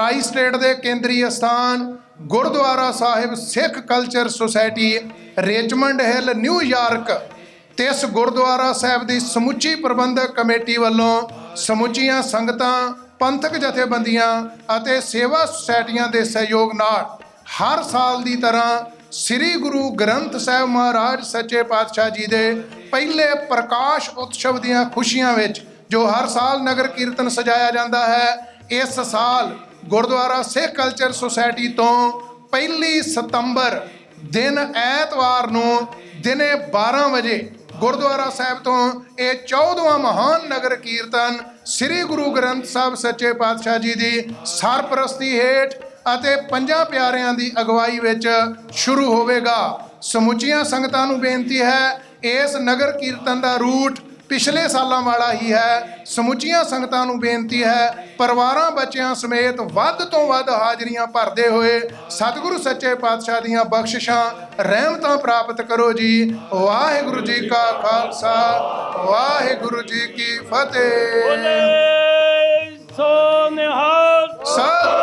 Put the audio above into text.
Try state ਦੇ ਕੇਂਦਰੀ ਅਸਥਾਨ Gurdwara Sahib Sikh Culture Society Richmond Hill New York ਤੇ ਇਸ ਗੁਰਦੁਆਰਾ ਸਾਹਿਬ ਦੀ ਸਮੁੱਚੀ ਪ੍ਰਬੰਧਕ ਕਮੇਟੀ ਵੱਲੋਂ ਸਮੁੱਚੀਆਂ ਸੰਗਤਾਂ, ਪੰਥਕ ਜਥੇਬੰਦੀਆਂ ਅਤੇ ਸੇਵਾ ਸੁਸਾਇਟੀਆਂ ਦੇ ਸਹਿਯੋਗ ਨਾਲ ਹਰ ਸਾਲ ਦੀ ਤਰ੍ਹਾਂ ਸ੍ਰੀ ਗੁਰੂ ਗ੍ਰੰਥ ਸਾਹਿਬ ਮਹਾਰਾਜ ਸੱਚੇ ਪਾਤਸ਼ਾਹ ਜੀ ਦੇ ਪਹਿਲੇ ਪ੍ਰਕਾਸ਼ ਉਤਸਵ ਦੀਆਂ ਖੁਸ਼ੀਆਂ ਵਿੱਚ ਜੋ ਹਰ ਸਾਲ ਨਗਰ ਕੀਰਤਨ ਸਜਾਇਆ ਜਾਂਦਾ ਹੈ, ਇਸ ਸਾਲ ਗੁਰਦੁਆਰਾ ਸਿੱਖ ਕਲਚਰ ਸੁਸਾਇਟੀ ਤੋਂ ਪਹਿਲੀ ਸਤੰਬਰ ਦਿਨ ਐਤਵਾਰ ਨੂੰ ਦਿਨੇ 12 ਵਜੇ ਗੁਰਦੁਆਰਾ ਸਾਹਿਬ ਤੋਂ ਇਹ 14ਵਾਂ ਮਹਾਨ ਨਗਰ ਕੀਰਤਨ ਸ੍ਰੀ ਗੁਰੂ ਗ੍ਰੰਥ ਸਾਹਿਬ ਸੱਚੇ ਪਾਤਸ਼ਾਹ ਜੀ ਦੀ ਸਰਪ੍ਰਸਤੀ ਹੇਠ ਅਤੇ ਪੰਜਾਂ ਪਿਆਰਿਆਂ ਦੀ ਅਗਵਾਈ ਵਿੱਚ ਸ਼ੁਰੂ ਹੋਵੇਗਾ। ਸਮੁੱਚੀਆਂ ਸੰਗਤਾਂ ਨੂੰ ਬੇਨਤੀ ਹੈ, ਇਸ ਨਗਰ ਕੀਰਤਨ ਦਾ ਰੂਟ ਪਿਛਲੇ ਸਾਲਾਂ ਵਾਲਾ ਹੀ ਹੈ। ਸਮੁੱਚੀਆਂ ਸੰਗਤਾਂ ਨੂੰ ਬੇਨਤੀ ਹੈ ਪਰਿਵਾਰਾਂ ਬੱਚਿਆਂ ਸਮੇਤ ਵੱਧ ਤੋਂ ਵੱਧ ਹਾਜ਼ਰੀਆਂ ਭਰਦੇ ਹੋਏ ਸਤਿਗੁਰੂ ਸੱਚੇ ਪਾਤਸ਼ਾਹ ਦੀਆਂ ਬਖਸ਼ਿਸ਼ਾਂ ਰਹਿਮਤਾਂ ਪ੍ਰਾਪਤ ਕਰੋ ਜੀ। ਵਾਹਿਗੁਰੂ ਜੀ ਕਾ ਖਾਲਸਾ ਵਾਹਿਗੁਰੂ ਜੀ ਕੀ ਫਤਿਹ। ਸੋ ਨਿਹਾਲ। ਸਤਿ